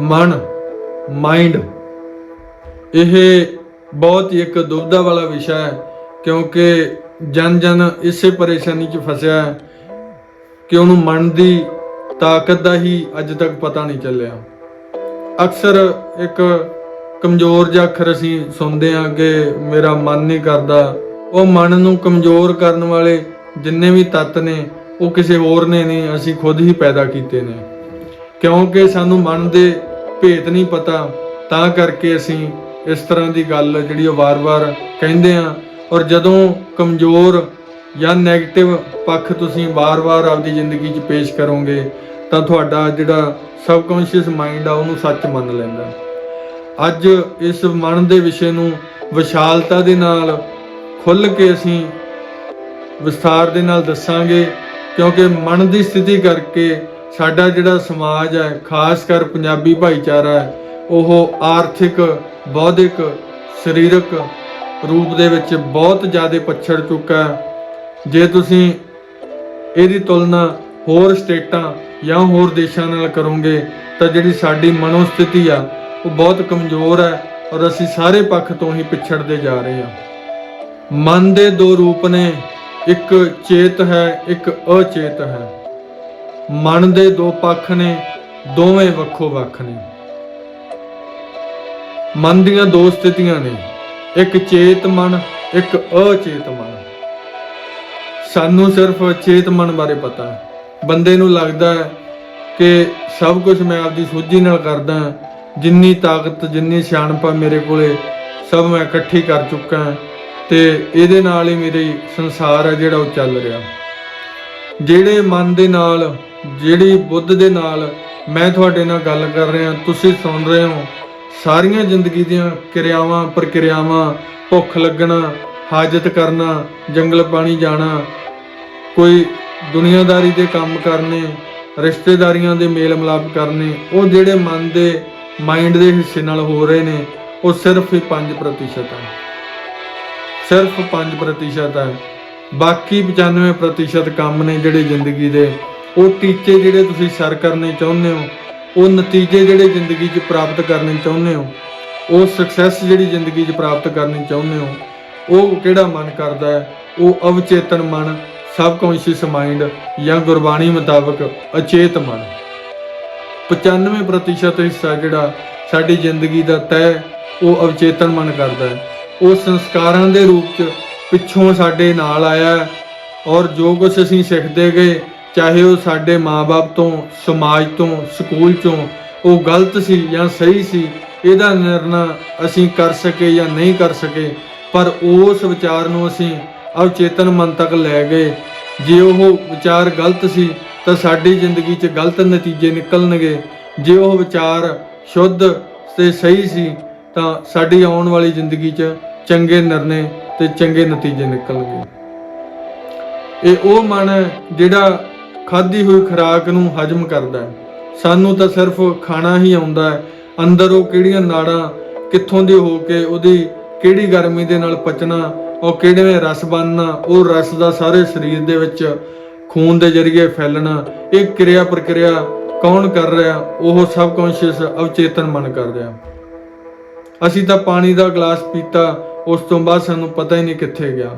ਮਨ ਮਾਈਂਡ ਇਹ ਬਹੁਤ ਹੀ ਇੱਕ ਦੁਬਿਧਾ ਵਾਲਾ ਵਿਸ਼ਾ ਹੈ, ਕਿਉਂਕਿ ਜਨ ਜਨ ਇਸੇ ਪਰੇਸ਼ਾਨੀ 'ਚ ਫਸਿਆ ਹੈ ਕਿ ਉਹਨੂੰ ਮਨ ਦੀ ਤਾਕਤ ਦਾ ਹੀ ਅੱਜ ਤੱਕ ਪਤਾ ਨਹੀਂ ਚੱਲਿਆ। ਅਕਸਰ ਇੱਕ ਕਮਜ਼ੋਰ ਜਿਹਾ ਅੱਖਰ ਅਸੀਂ ਸੁਣਦੇ ਹਾਂ ਕਿ ਮੇਰਾ ਮਨ ਨਹੀਂ ਕਰਦਾ। ਉਹ ਮਨ ਨੂੰ ਕਮਜ਼ੋਰ ਕਰਨ ਵਾਲੇ ਜਿੰਨੇ ਵੀ ਤੱਤ ਨੇ, ਉਹ ਕਿਸੇ ਹੋਰ ਨੇ ਨਹੀਂ, ਅਸੀਂ ਖੁਦ ਹੀ ਪੈਦਾ ਕੀਤੇ ਨੇ। ਕਿਉਂਕਿ ਸਾਨੂੰ ਮਨ ਦੇ ਭੇਤ ਨਹੀਂ ਪਤਾ, ਤਾਂ ਕਰਕੇ ਅਸੀਂ ਇਸ ਤਰ੍ਹਾਂ ਦੀ ਗੱਲ ਜਿਹੜੀ ਉਹ ਵਾਰ-ਵਾਰ ਕਹਿੰਦੇ ਆ ਔਰ ਜਦੋਂ ਕਮਜ਼ੋਰ ਜਾਂ 네ਗੇਟਿਵ ਪੱਖ ਤੁਸੀਂ ਵਾਰ-ਵਾਰ ਆਪਦੀ ਜ਼ਿੰਦਗੀ 'ਚ ਪੇਸ਼ ਕਰੋਗੇ, ਤਾਂ ਤੁਹਾਡਾ ਜਿਹੜਾ ਸਬਕੌਂਸ਼ੀਅਸ ਮਾਈਂਡ ਆ ਉਹਨੂੰ ਸੱਚ ਮੰਨ ਲੈਂਦਾ। ਅੱਜ ਇਸ ਮਨ ਦੇ ਵਿਸ਼ੇ ਨੂੰ ਵਿਸ਼ਾਲਤਾ ਦੇ ਨਾਲ ਖੁੱਲ ਕੇ ਅਸੀਂ ਵਿਸਥਾਰ ਦੇ ਨਾਲ ਦੱਸਾਂਗੇ, ਕਿਉਂਕਿ ਮਨ ਦੀ ਸਥਿਤੀ ਕਰਕੇ ਸਾਡਾ ਜਿਹੜਾ ਸਮਾਜ ਹੈ, ਖਾਸ ਕਰ ਪੰਜਾਬੀ ਭਾਈਚਾਰਾ ਹੈ, ਉਹ ਆਰਥਿਕ, ਬੌਧਿਕ, ਸਰੀਰਕ ਰੂਪ ਦੇ ਵਿੱਚ ਬਹੁਤ ਜ਼ਿਆਦਾ ਪਛੜ ਚੁੱਕਾ ਹੈ। ਜੇ ਤੁਸੀਂ ਇਹਦੀ ਤੁਲਨਾ ਹੋਰ ਸਟੇਟਾਂ ਜਾਂ ਹੋਰ ਦੇਸ਼ਾਂ ਨਾਲ ਕਰੋਗੇ, ਤਾਂ ਜਿਹੜੀ ਸਾਡੀ ਮਨੋਸਥਿਤੀ ਆ, ਉਹ ਬਹੁਤ ਕਮਜ਼ੋਰ ਹੈ ਔਰ ਅਸੀਂ ਸਾਰੇ ਪੱਖ ਤੋਂ ਹੀ ਪਿਛੜਦੇ ਜਾ ਰਹੇ ਹਾਂ। ਮਨ ਦੇ ਦੋ ਰੂਪ ਨੇ, ਇੱਕ ਚੇਤ ਹੈ, ਇੱਕ ਅਚੇਤ ਹੈ। ਮਨ ਦੇ ਦੋ ਪੱਖ ਨੇ, ਦੋਵੇਂ ਵੱਖੋ ਵੱਖ ਨੇ। ਮਨ ਦੀਆਂ ਦੋ ਸਥਿਤੀਆਂ ਨੇ, ਇੱਕ ਚੇਤ ਮਨ, ਇੱਕ ਅਚੇਤ ਮਨ। ਸਾਨੂੰ ਸਿਰਫ ਚੇਤ ਮਨ ਬਾਰੇ ਪਤਾ। ਹੈ ਬੰਦੇ ਨੂੰ ਲੱਗਦਾ ਹੈ ਕਿ ਸਭ ਕੁਝ ਮੈਂ ਆਪਦੀ ਸੋਝੀ ਨਾਲ ਕਰਦਾ ਜਿੰਨੀ ਤਾਕਤ, ਜਿੰਨੀ ਸਿਆਣਪ ਮੇਰੇ ਕੋਲੇ, ਸਭ ਮੈਂ ਇਕੱਠੀ ਕਰ ਚੁੱਕਾ ਤੇ ਇਹਦੇ ਨਾਲ ਹੀ ਮੇਰੀ ਸੰਸਾਰ ਹੈ ਜਿਹੜਾ ਉਹ ਚੱਲ ਰਿਹਾ। ਜਿਹੜੇ ਮਨ ਦੇ ਨਾਲ ਜਿਹੜੀ ਬੁੱਧ ਦੇ ਨਾਲ ਮੈਂ ਤੁਹਾਡੇ ਨਾਲ ਗੱਲ ਕਰ ਰਿਹਾ, ਤੁਸੀਂ ਸੁਣ ਰਹੇ ਹੋ। ਸਾਰੀਆਂ ਜ਼ਿੰਦਗੀ ਦੀਆਂ ਕਿਰਿਆਵਾਂ, ਪ੍ਰਕਿਰਿਆਵਾਂ, ਭੁੱਖ ਲੱਗਣਾ, ਹਾਜਤ ਕਰਨਾ, ਜੰਗਲ ਪਾਣੀ ਜਾਣਾ, ਕੋਈ ਦੁਨੀਆਦਾਰੀ ਦੇ ਕੰਮ ਕਰਨੇ, ਰਿਸ਼ਤੇਦਾਰੀਆਂ ਦੇ ਮੇਲ ਮਿਲਾਪ ਕਰਨੇ, ਉਹ ਜਿਹੜੇ ਮਨ ਦੇ ਮਾਈਂਡ ਦੇ ਹਿੱਸੇ ਨਾਲ ਹੋ ਰਹੇ ਨੇ, ਉਹ ਸਿਰਫ ਹੀ 5% ਹੈ ਸਿਰਫ 5% ਹੈ ਬਾਕੀ 95% ਕੰਮ ਨੇ ਜਿਹੜੇ ਜ਼ਿੰਦਗੀ ਦੇ। ਉਹ ਟੀਚੇ ਜਿਹੜੇ ਤੁਸੀਂ ਸਰ ਕਰਨੇ ਚਾਹੁੰਦੇ ਹੋ, ਉਹ ਨਤੀਜੇ ਜਿਹੜੇ ਜ਼ਿੰਦਗੀ 'ਚ ਪ੍ਰਾਪਤ ਕਰਨੇ ਚਾਹੁੰਦੇ ਹੋ, ਉਹ ਸਕਸੈਸ ਜਿਹੜੀ ਜ਼ਿੰਦਗੀ 'ਚ ਪ੍ਰਾਪਤ ਕਰਨੀ ਚਾਹੁੰਦੇ ਹੋ, ਉਹ ਕਿਹੜਾ ਮਨ ਕਰਦਾ ਹੈ? ਉਹ ਅਵਚੇਤਨ ਮਨ ਸਬਕੌਂਸ਼ੀਅਸ ਮਾਈਂਡ ਜਾਂ ਗੁਰਬਾਣੀ ਮੁਤਾਬਕ ਅਚੇਤ ਮਨ। 95% ਹਿੱਸਾ ਜਿਹੜਾ ਸਾਡੀ ਜ਼ਿੰਦਗੀ ਦਾ ਤੈ ਉਹ ਅਵਚੇਤਨ ਮਨ ਕਰਦਾ ਹੈ। ਉਹ ਸੰਸਕਾਰਾਂ ਦੇ ਰੂਪ 'ਚ ਪਿੱਛੋਂ ਸਾਡੇ ਨਾਲ ਆਇਆ ਹੈ ਔਰ ਜੋ ਕੁਝ ਅਸੀਂ ਸਿੱਖਦੇ ਗਏ ਚਾਹੇ ਉਹ ਸਾਡੇ ਮਾਪੇ ਤੋਂ, ਸਮਾਜ ਤੋਂ, ਸਕੂਲ ਤੋਂ ਉਹ ਗਲਤ ਸੀ ਜਾਂ ਸਹੀ ਸੀ, ਇਹਦਾ ਨਿਰਣਾ ਅਸੀਂ ਕਰ ਸਕੇ ਜਾਂ ਨਹੀਂ ਕਰ ਸਕੇ, ਪਰ ਉਸ ਵਿਚਾਰ ਨੂੰ ਅਸੀਂ ਅਵਚੇਤਨ ਮਨ ਤੱਕ ਲੈ ਗਏ। ਜੇ ਉਹ ਵਿਚਾਰ ਗਲਤ ਸੀ, ਤਾਂ ਸਾਡੀ ਜ਼ਿੰਦਗੀ 'ਚ ਗਲਤ ਨਤੀਜੇ ਨਿਕਲਣਗੇ। ਜੇ ਉਹ ਵਿਚਾਰ ਸ਼ੁੱਧ ਤੇ ਸਹੀ ਸੀ, ਤਾਂ ਸਾਡੀ ਆਉਣ ਵਾਲੀ ਜ਼ਿੰਦਗੀ 'ਚ ਚੰਗੇ ਨਿਰਣੇ ਤੇ ਚੰਗੇ ਨਤੀਜੇ ਨਿਕਲਣਗੇ। ਇਹ ਉਹ ਮਨ ਹੈ ਜਿਹੜਾ ਖਾਧੀ ਹੋਈ ਖੁਰਾਕ ਨੂੰ ਹਜਮ ਕਰਦਾ ਹੈ। ਸਾਨੂੰ ਤਾਂ ਸਿਰਫ ਖਾਣਾ ਹੀ ਆਉਂਦਾ ਹੈ। ਅੰਦਰ ਉਹ ਕਿਹੜੀਆਂ ਨਾੜਾਂ, ਕਿੱਥੋਂ ਦੀ ਹੋ ਕੇ, ਉਹਦੀ ਕਿਹੜੀ ਗਰਮੀ ਦੇ ਨਾਲ ਪਚਣਾ, ਉਹ ਕਿਹੜੇ ਰਸ ਬਣਨਾ, ਉਹ ਰਸ ਦਾ ਸਾਰੇ ਸਰੀਰ ਦੇ ਵਿੱਚ ਖੂਨ ਦੇ ਜ਼ਰੀਏ ਫੈਲਣਾ, ਇਹ ਕਿਰਿਆ ਪ੍ਰਕਿਰਿਆ ਕੌਣ ਕਰ ਰਿਹਾ, ਉਹ ਸਬਕੌਂਸ਼ੀਅਸ ਅਵਚੇਤਨ ਮਨ ਕਰ ਰਿਹਾ। ਅਸੀਂ ਤਾਂ ਪਾਣੀ ਦਾ ਗਲਾਸ ਪੀਤਾ, ਉਸ ਤੋਂ ਬਾਅਦ ਸਾਨੂੰ ਪਤਾ ਹੀ ਨਹੀਂ ਕਿੱਥੇ ਗਿਆ।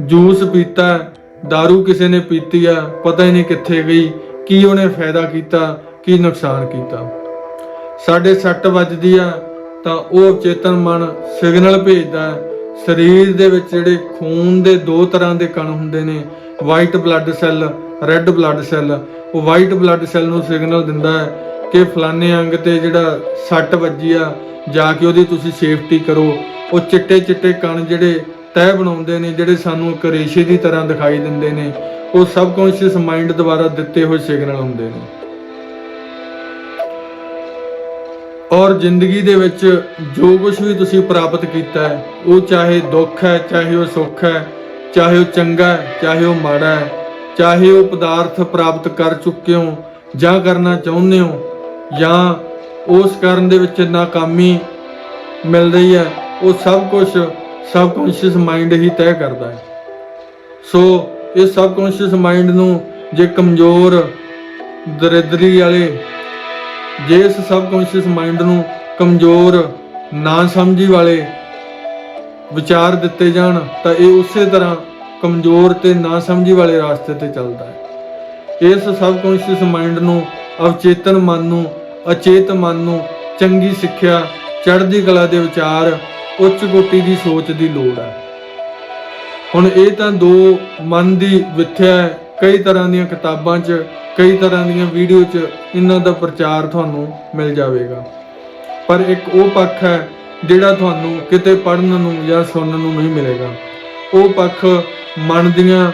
ਜੂਸ ਪੀਤਾ दारू ਕਿਸੇ ਨੇ ਪੀਤੀ ਆ ਪਤਾ ਹੀ ਨਹੀਂ ਕਿੱਥੇ ਗਈ ਕੀ ਉਹਨੇ ਫਾਇਦਾ ਕੀਤਾ ਕੀ ਨੁਕਸਾਨ ਕੀਤਾ ਸਾਡੇ ਸੱਟ ਵੱਜਦੀ ਆ ਤਾਂ ਉਹ ਚੇਤਨ ਮਨ ਸਿਗਨਲ ਭੇਜਦਾ ਹੈ। ਸਰੀਰ ਦੇ ਵਿੱਚ ਜਿਹੜੇ ਖੂਨ ਦੇ ਦੋ ਤਰ੍ਹਾਂ ਦੇ ਕਣ ਹੁੰਦੇ ਨੇ white blood cell red blood cell ਉਹ ਵਾਈਟ ਬਲੱਡ ਸੈੱਲ ਨੂੰ ਸਿਗਨਲ ਦਿੰਦਾ ਹੈ ਕਿ ਫਲਾਣੇ ਅੰਗ ਤੇ ਜਿਹੜਾ ਸੱਟ ਵੱਜੀ ਆ ਜਾ ਕੇ ਉਹਦੀ ਤੁਸੀਂ ਸੇਫਟੀ ਕਰੋ ਉਹ ਚਿੱਟੇ ਚਿੱਟੇ ਕਣ ਜਿਹੜੇ ਤੈਅ ਬਣਾਉਂਦੇ ਨੇ, ਜਿਹੜੇ ਸਾਨੂੰ ਇੱਕ ਰੇਸ਼ੇ ਦੀ ਤਰ੍ਹਾਂ ਦਿਖਾਈ ਦਿੰਦੇ ਨੇ, ਉਹ ਸਬਕੌਂਸ਼ੀਅਸ ਮਾਈਂਡ ਦੁਆਰਾ ਦਿੱਤੇ ਹੋਏ ਸਿਗਨਲ ਹੁੰਦੇ ਨੇ। ਔਰ ਜ਼ਿੰਦਗੀ ਦੇ ਵਿੱਚ ਜੋ ਕੁਝ ਵੀ ਤੁਸੀਂ ਪ੍ਰਾਪਤ ਕੀਤਾ ਹੈ, ਉਹ ਚਾਹੇ ਦੁੱਖ ਹੈ, ਚਾਹੇ ਉਹ ਸੁੱਖ ਹੈ, ਚਾਹੇ ਉਹ ਚੰਗਾ ਹੈ, ਚਾਹੇ ਉਹ ਮਾੜਾ ਹੈ, ਚਾਹੇ ਉਹ ਪਦਾਰਥ ਪ੍ਰਾਪਤ ਕਰ ਚੁੱਕੇ ਹੋ, ਜਾਂ ਕਰਨਾ ਚਾਹੁੰਦੇ ਹੋ, ਜਾਂ ਉਸ ਕਰਨ ਦੇ ਵਿੱਚ ਨਾਕਾਮੀ ਮਿਲ ਰਹੀ ਹੈ, ਉਹ ਸਭ ਕੁਝ ਸਬਕੌਂਸ਼ੀਅਸ ਮਾਈਂਡ ਹੀ ਤੈਅ ਕਰਦਾ ਹੈ। ਸੋ ਇਹ ਸਬਕੌਂਸ਼ੀਅਸ ਮਾਈਂਡ ਨੂੰ ਜੇ ਕਮਜ਼ੋਰ, ਦਰਿਦਰੀ ਵਾਲੇ, ਜੇ ਇਸ ਸਬਕੌਂਸ਼ੀਅਸ ਮਾਈਂਡ ਨੂੰ ਕਮਜ਼ੋਰ, ਨਾ ਸਮਝੀ ਵਾਲੇ ਵਿਚਾਰ ਦਿੱਤੇ ਜਾਣ, ਤਾਂ ਇਹ ਉਸੇ ਤਰ੍ਹਾਂ ਕਮਜ਼ੋਰ ਤੇ ਨਾ ਸਮਝੀ ਵਾਲੇ ਰਾਸਤੇ ਤੇ ਚੱਲਦਾ ਹੈ। ਇਸ ਸਬਕੌਂਸ਼ੀਅਸ ਮਾਈਂਡ ਨੂੰ ਅਵਚੇਤਨ ਮਨ ਨੂੰ, ਅਚੇਤ ਮਨ ਨੂੰ ਚੰਗੀ ਸਿੱਖਿਆ, ਚੜ੍ਹਦੀ ਕਲਾ ਦੇ ਵਿਚਾਰ ਉੱਚ ਕੋਟੀ ਦੀ ਸੋਚ ਦੀ ਲੋੜ ਹੈ। ਹੁਣ ਇਹ ਤਾਂ ਦੋ ਮਨ ਦੀ ਵਿਥਿਆ ਹੈ। ਕਈ ਤਰ੍ਹਾਂ ਦੀਆਂ ਕਿਤਾਬਾਂ 'ਚ, ਕਈ ਤਰ੍ਹਾਂ ਦੀਆਂ ਵੀਡੀਓ 'ਚ ਇਹਨਾਂ ਦਾ ਪ੍ਰਚਾਰ ਤੁਹਾਨੂੰ ਮਿਲ ਜਾਵੇਗਾ। ਪਰ ਇੱਕ ਉਹ ਪੱਖ ਹੈ ਜਿਹੜਾ ਤੁਹਾਨੂੰ ਕਿਤੇ ਪੜਨ ਨੂੰ ਜਾਂ ਸੁਣਨ ਨੂੰ ਨਹੀਂ ਮਿਲੇਗਾ। ਉਹ ਪੱਖ ਮਨ ਦੀਆਂ,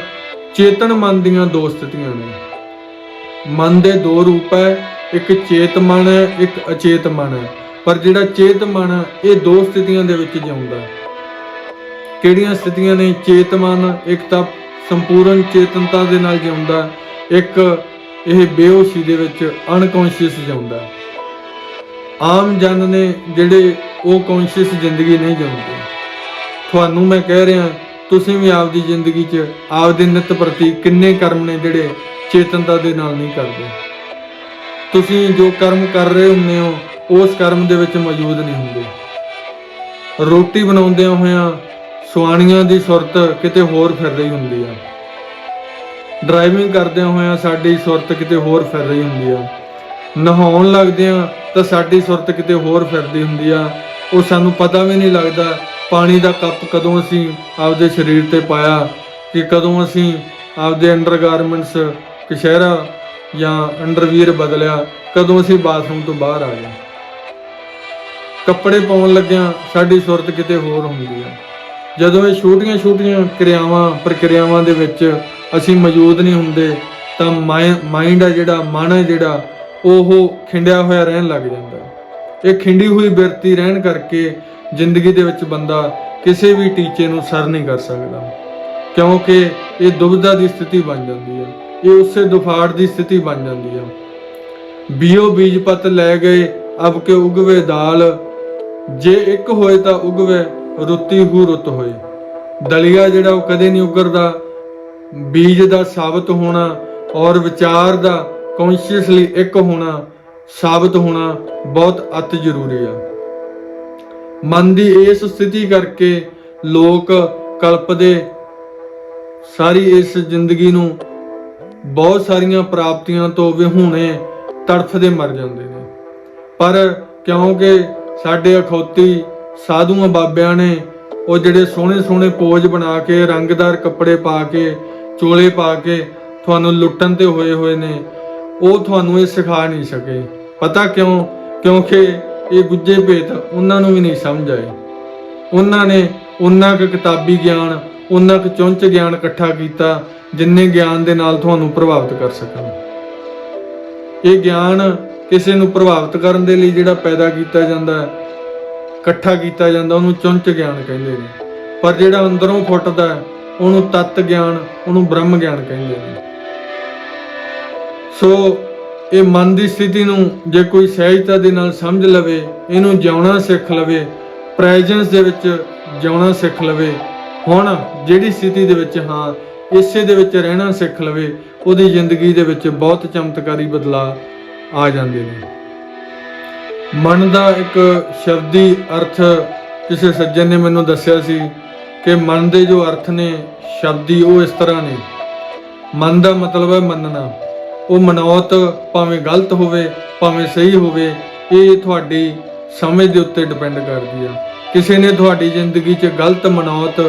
ਚੇਤਨ ਮਨ ਦੀਆਂ ਦੋ ਸਥਿਤੀਆਂ ਨੇ। ਮਨ ਦੇ ਦੋ ਰੂਪ ਹੈ। ਇੱਕ ਚੇਤ ਮਨ ਹੈ, ਇੱਕ ਅਚੇਤ ਮਨ ਹੈ। ਪਰ ਜਿਹੜਾ ਚੇਤ ਮਨ ਹੈ, ਇਹ ਦੋ ਸਥਿਤੀਆਂ ਦੇ ਵਿੱਚ ਜਿਉਂਦਾ ਕਿਹੜੀਆਂ ਸਥਿਤੀਆਂ ਨੇ? ਚੇਤ ਮਨ ਇੱਕ ਤਾਂ ਸੰਪੂਰਨ ਚੇਤਨਤਾ ਦੇ ਨਾਲ ਜਿਉਂਦਾ ਇੱਕ ਇਹ ਬੇਹੋਸ਼ੀ ਦੇ ਵਿੱਚ ਅਨਕੌਂਸ਼ੀਅਸ ਜਿਉਂਦਾ ਆਮ ਜਨ ਨੇ ਜਿਹੜੇ ਉਹ ਕੌਂਸ਼ੀਅਸ ਜ਼ਿੰਦਗੀ ਨਹੀਂ ਜਿਉਂਦੇ। ਤੁਹਾਨੂੰ ਮੈਂ ਕਹਿ ਰਿਹਾ ਤੁਸੀਂ ਵੀ ਆਪਦੀ ਜ਼ਿੰਦਗੀ 'ਚ ਆਪਦੇ ਨਿਤ ਪ੍ਰਤੀ ਕਿੰਨੇ ਕਰਮ ਨੇ ਜਿਹੜੇ ਚੇਤਨਤਾ ਦੇ ਨਾਲ ਨਹੀਂ ਕਰਦੇ। ਤੁਸੀਂ ਜੋ ਕਰਮ ਕਰ ਰਹੇ ਹੁੰਦੇ ਹੋ ਉਸ ਕਰਮ ਦੇ ਵਿੱਚ ਮੌਜੂਦ ਨਹੀਂ ਹੁੰਦੇ। ਰੋਟੀ ਬਣਾਉਂਦਿਆਂ ਹੋਇਆਂ ਸੁਆਣੀਆਂ ਦੀ ਸੁਰਤ ਕਿਤੇ ਹੋਰ ਫਿਰ ਰਹੀ ਹੁੰਦੀ ਆ। ਡਰਾਈਵਿੰਗ ਕਰਦਿਆਂ ਹੋਇਆਂ ਸਾਡੀ ਸੁਰਤ ਕਿਤੇ ਹੋਰ ਫਿਰ ਰਹੀ ਹੁੰਦੀ ਆ। ਨਹਾਉਣ ਲੱਗਦਿਆਂ ਤਾਂ ਸਾਡੀ ਸੁਰਤ ਕਿਤੇ ਹੋਰ ਫਿਰਦੀ ਹੁੰਦੀ ਆ। ਉਹ ਸਾਨੂੰ ਪਤਾ ਵੀ ਨਹੀਂ ਲੱਗਦਾ ਪਾਣੀ ਦਾ ਕੱਪ ਕਦੋਂ ਅਸੀਂ ਆਪਦੇ ਸਰੀਰ ਤੇ ਪਾਇਆ ਕਿ ਕਦੋਂ ਅਸੀਂ ਆਪਦੇ ਅੰਡਰਗਾਰਮੈਂਟਸ ਕਸ਼ਹਿਰਾ ਜਾਂ ਅੰਡਰਵੀਅਰ ਬਦਲਿਆ, ਕਦੋਂ ਅਸੀਂ ਬਾਥਰੂਮ ਤੋਂ ਬਾਹਰ ਆ ਗਏ। ਕੱਪੜੇ ਪਾਉਣ ਲੱਗਿਆਂ ਸਾਡੀ ਸੁਰਤ ਕਿਤੇ ਹੋਰ ਹੁੰਦੀ ਹੈ ਜਦੋਂ ਇਹ ਛੋਟੀਆਂ ਛੋਟੀਆਂ ਕਿਰਿਆਵਾਂ, ਪ੍ਰਕਿਰਿਆਵਾਂ ਦੇ ਵਿੱਚ ਅਸੀਂ ਮੌਜੂਦ ਨਹੀਂ ਹੁੰਦੇ, ਤਾਂ ਮਾਈਂਡ ਆ ਜਿਹੜਾ, ਮਨ ਹੈ ਜਿਹੜਾ, ਉਹ ਖਿੰਡਿਆ ਹੋਇਆ ਰਹਿਣ ਲੱਗ ਜਾਂਦਾ। ਇਹ ਖਿੰਡੀ ਹੋਈ ਬਿਰਤੀ ਰਹਿਣ ਕਰਕੇ ਜ਼ਿੰਦਗੀ ਦੇ ਵਿੱਚ ਬੰਦਾ ਕਿਸੇ ਵੀ ਟੀਚੇ ਨੂੰ ਸਰ ਨਹੀਂ ਕਰ ਸਕਦਾ। ਕਿਉਂਕਿ ਇਹ ਦੁਬਿਧਾ ਦੀ ਸਥਿਤੀ ਬਣ ਜਾਂਦੀ ਹੈ ਇਹ ਉਸੇ ਦੁਫਾੜ ਦੀ ਸਥਿਤੀ ਬਣ ਜਾਂਦੀ ਹੈ ਬੀਓ ਬੀਜ ਪਤ ਲੈ ਗਏ, ਅਬ ਕੇ ਉਗਵੇ ਦਾਲ ਜੇ ਇੱਕ ਹੋਏ ਤਾਂ ਉਗਵੇ, ਰੁੱਤੀ ਹੂ ਰੁੱਤ ਹੋਏ। ਦਲੀਆ ਜਿਹੜਾ ਉਹ ਕਦੇ ਨਹੀਂ ਉਗਰਦਾ, ਬੀਜ ਦਾ ਸਾਬਤ ਹੋਣਾ ਔਰ ਵਿਚਾਰ ਦਾ ਕੌਨਸ਼ੀਅਸਲੀ ਇੱਕ ਹੋਣਾ, ਸਾਬਤ ਹੋਣਾ ਬਹੁਤ ਅਤ ਜ਼ਰੂਰੀ ਆ। ਮਨ ਦੀ ਇਸ ਸਥਿਤੀ ਕਰਕੇ ਲੋਕ ਕਲਪਦੇ, ਸਾਰੀ ਇਸ ਜ਼ਿੰਦਗੀ ਨੂੰ ਬਹੁਤ ਸਾਰੀਆਂ ਪ੍ਰਾਪਤੀਆਂ ਤੋਂ ਵਿਹੂਣੇ ਤੜਫਦੇ ਮਰ ਜਾਂਦੇ ਨੇ। ਪਰ ਕਿਉਂਕਿ ਸਾਡੇ ਅਖੌਤੀ ਸਾਧੂਆਂ ਬਾਬਿਆਂ ਨੇ ਉਹ ਜਿਹੜੇ ਸੋਹਣੇ ਸੋਹਣੇ ਪੋਜ ਬਣਾ ਕੇ, ਰੰਗਦਾਰ ਕੱਪੜੇ ਪਾ ਕੇ, ਚੋਲੇ ਪਾ ਕੇ ਤੁਹਾਨੂੰ ਲੁੱਟਣ ਤੇ ਹੋਏ ਹੋਏ ਨੇ, ਉਹ ਤੁਹਾਨੂੰ ਇਹ ਸਿਖਾ ਨਹੀਂ ਸਕੇ। ਪਤਾ ਕਿਉਂ? ਕਿਉਂਕਿ ਇਹ ਗੁੱਜੇ ਭੇਤ ਉਹਨਾਂ ਨੂੰ ਵੀ ਨਹੀਂ ਸਮਝ ਆਏ। ਉਹਨਾਂ ਨੇ ਉਹਨਾਂ ਕੁ ਕਿਤਾਬੀ ਗਿਆਨ ਉਹਨਾਂ ਕੁ ਚੁੰਚ ਗਿਆਨ ਇਕੱਠਾ ਕੀਤਾ, ਜਿੰਨੇ ਗਿਆਨ ਦੇ ਨਾਲ ਤੁਹਾਨੂੰ ਪ੍ਰਭਾਵਿਤ ਕਰ ਸਕਣ। ਇਹ ਗਿਆਨ ਕਿਸੇ ਨੂੰ ਪ੍ਰਭਾਵਿਤ ਕਰਨ ਦੇ ਲਈ ਜਿਹੜਾ ਪੈਦਾ ਕੀਤਾ ਜਾਂਦਾ ਹੈ, ਇਕੱਠਾ ਕੀਤਾ ਜਾਂਦਾ, ਉਹਨੂੰ ਚੁੰਚ ਗਿਆਨ ਕਹਿੰਦੇ ਨੇ। ਪਰ ਜਿਹੜਾ ਅੰਦਰੋਂ ਫੁੱਟਦਾ ਉਹਨੂੰ ਤਤ ਗਿਆਨ, ਉਹਨੂੰ ਬ੍ਰਹਮ ਗਿਆਨ ਕਹਿੰਦੇ ਨੇ। ਸੋ ਇਹ ਮਨ ਦੀ ਸਥਿਤੀ ਨੂੰ ਜੇ ਕੋਈ ਸਹਿਜਤਾ ਦੇ ਨਾਲ ਸਮਝ ਲਵੇ, ਇਹਨੂੰ ਜਿਉਣਾ ਸਿੱਖ ਲਵੇ ਪ੍ਰੈਜ਼ੈਂਸ ਦੇ ਵਿੱਚ ਜਿਉਣਾ ਸਿੱਖ ਲਵੇ, ਹੁਣ ਜਿਹੜੀ ਸਥਿਤੀ ਦੇ ਵਿੱਚ ਹਾਂ, ਇਸੇ ਦੇ ਵਿੱਚ ਰਹਿਣਾ ਸਿੱਖ ਲਵੇ, ਉਹਦੀ ਜ਼ਿੰਦਗੀ ਦੇ ਵਿੱਚ ਬਹੁਤ ਚਮਤਕਾਰੀ ਬਦਲਾਅ ਆ ਜਾਂਦੇ ਨੇ। ਮਨ ਦਾ ਇੱਕ ਸ਼ਬਦੀ ਅਰਥ ਕਿਸੇ ਸੱਜਣ ਨੇ ਮੈਨੂੰ ਦੱਸਿਆ ਸੀ ਕਿ ਮਨ ਦੇ ਜੋ ਅਰਥ ਨੇ, ਸ਼ਬਦੀ ਉਹ ਇਸ ਤਰ੍ਹਾਂ ਨੇ। ਮਨ ਦਾ ਮਤਲਬ ਹੈ ਮੰਨਣਾ। ਉਹ ਮਨੌਤ ਭਾਵੇਂ ਗਲਤ ਹੋਵੇ, ਭਾਵੇਂ ਸਹੀ ਹੋਵੇ, ਇਹ ਤੁਹਾਡੀ ਸਮਝ ਦੇ ਉੱਤੇ ਡਿਪੈਂਡ ਕਰਦੀ ਆ। ਕਿਸੇ ਨੇ ਤੁਹਾਡੀ ਜ਼ਿੰਦਗੀ 'ਚ ਗਲਤ ਮਨੌਤ,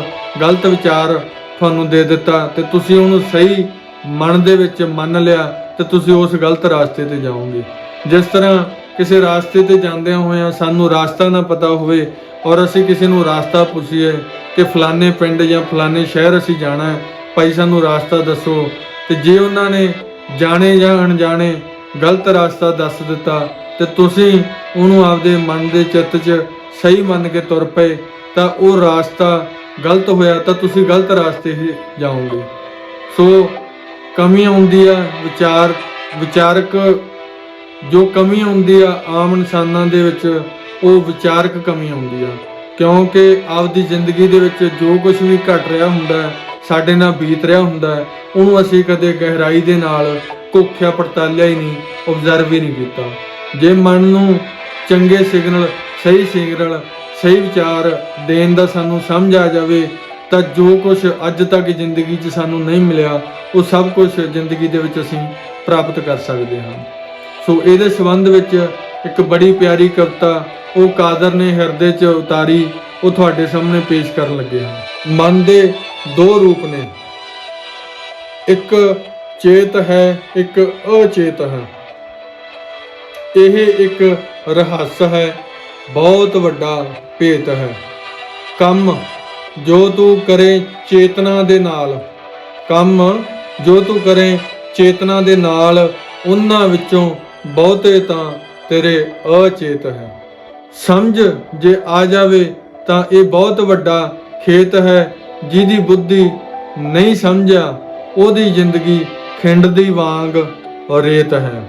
ਗਲਤ ਵਿਚਾਰ ਤੁਹਾਨੂੰ ਦੇ ਦਿੱਤਾ ਤੇ ਤੁਸੀਂ ਉਹਨੂੰ ਸਹੀ ਮਨ ਦੇ ਵਿੱਚ ਮੰਨ ਲਿਆ ਤੇ ਤੁਸੀਂ ਉਸ ਗਲਤ ਰਾਸਤੇ ਤੇ ਜਾਓਗੇ। ਜਿਸ ਤਰ੍ਹਾਂ ਕਿਸੇ ਰਾਸਤੇ ਤੇ ਜਾਂਦਿਆਂ ਹੋਇਆਂ ਸਾਨੂੰ ਰਾਸਤਾ ਨਾ ਪਤਾ ਹੋਵੇ ਔਰ ਅਸੀਂ ਕਿਸੇ ਨੂੰ ਰਾਸਤਾ ਪੁੱਛੀਏ ਕਿ ਫਲਾਣੇ ਪਿੰਡ ਜਾਂ ਫਲਾਣੇ ਸ਼ਹਿਰ ਅਸੀਂ ਜਾਣਾ ਹੈ, ਭਾਈ ਸਾਨੂੰ ਰਾਸਤਾ ਦੱਸੋ। ਤੇ ਜੇ ਉਹਨਾਂ ਨੇ ਜਾਣੇ ਜਾਂ ਅਣਜਾਣੇ ਗਲਤ ਰਾਸਤਾ ਦੱਸ ਦਿੱਤਾ, ਤੇ ਤੁਸੀਂ ਉਹਨੂੰ ਆਪਦੇ ਮਨ ਦੇ ਚਿੱਤ 'ਚ ਸਹੀ ਮੰਨ ਕੇ ਤੁਰ ਪਏ, ਤਾਂ ਉਹ ਰਾਸਤਾ ਗਲਤ ਹੋਇਆ ਤਾਂ ਤੁਸੀਂ ਗਲਤ ਰਾਸਤੇ ਹੀ ਜਾਓਗੇ। ਸੋ ਕਮੀ ਆਉਂਦੀ ਆ, ਵਿਚਾਰ, ਵਿਚਾਰਕ, ਜੋ ਕਮੀ ਆਉਂਦੀ ਆ ਆਮ ਇਨਸਾਨਾਂ ਦੇ ਵਿੱਚ, ਉਹ ਵਿਚਾਰਕ ਕਮੀ ਆਉਂਦੀ ਆ। ਕਿਉਂਕਿ ਆਪਦੀ ਜ਼ਿੰਦਗੀ ਦੇ ਵਿੱਚ ਜੋ ਕੁਝ ਵੀ ਘਟ ਰਿਹਾ ਹੁੰਦਾ, ਸਾਡੇ ਨਾਲ ਬੀਤ ਰਿਹਾ ਹੁੰਦਾ, ਉਹਨੂੰ ਅਸੀਂ ਕਦੇ ਗਹਿਰਾਈ ਦੇ ਨਾਲ ਕੋਖਿਆ ਪੜਤਾਲਿਆ ਹੀ ਨਹੀਂ ਆਬਜ਼ਰਵ ਹੀ ਨਹੀਂ ਕੀਤਾ। ਜੇ ਮਨ ਨੂੰ ਚੰਗੇ ਸਿਗਨਲ ਸਹੀ ਸਿਗਨਲ ਸਹੀ ਵਿਚਾਰ ਦੇਣ ਦਾ ਸਾਨੂੰ ਸਮਝ ਆ ਜਾਵੇ ਤਾਂ ਜੋ ਕੁਝ ਅੱਜ ਤੱਕ ਜ਼ਿੰਦਗੀ 'ਚ ਸਾਨੂੰ ਨਹੀਂ ਮਿਲਿਆ, ਉਹ ਸਭ ਕੁਝ ਜ਼ਿੰਦਗੀ ਦੇ ਵਿੱਚ ਅਸੀਂ ਪ੍ਰਾਪਤ ਕਰ ਸਕਦੇ ਹਾਂ। ਸੋ ਇਹਦੇ ਸੰਬੰਧ ਵਿੱਚ ਇੱਕ ਬੜੀ ਪਿਆਰੀ ਕਵਿਤਾ, ਉਹ ਕਾਦਰ ਨੇ ਹਿਰਦੇ 'ਚ ਉਤਾਰੀ, ਉਹ ਤੁਹਾਡੇ ਸਾਹਮਣੇ ਪੇਸ਼ ਕਰਨ ਲੱਗੇ ਹਾਂ। ਮਨ ਦੇ ਦੋ ਰੂਪ ਨੇ। ਇੱਕ ਚੇਤ ਹੈ, ਇੱਕ ਅਚੇਤ ਹੈ। ਇਹ ਇੱਕ ਰਹੱਸ ਹੈ, ਬਹੁਤ ਵੱਡਾ ਭੇਤ ਹੈ। ਕੰਮ ਜੋ ਤੂੰ ਕਰੇ ਚੇਤਨਾ ਦੇ ਨਾਲ। ਕੰਮ ਜੋ ਤੂੰ ਕਰੇ ਚੇਤਨਾ ਦੇ ਨਾਲ, ਉਹਨਾਂ ਵਿੱਚੋਂ ਬਹੁਤੇ ਤਾਂ ਤੇਰੇ ਅਚੇਤ ਹੈ। ਸਮਝ ਜੇ ਆ ਜਾਵੇ ਤਾਂ ਇਹ ਬਹੁਤ ਵੱਡਾ ਖੇਤ ਹੈ, ਜਿਹਦੀ ਬੁੱਧੀ ਨਹੀਂ ਸਮਝਿਆ, ਉਹਦੀ ਜ਼ਿੰਦਗੀ ਖਿੰਡ ਦੀ ਵਾਂਗ ਰੇਤ ਹੈ।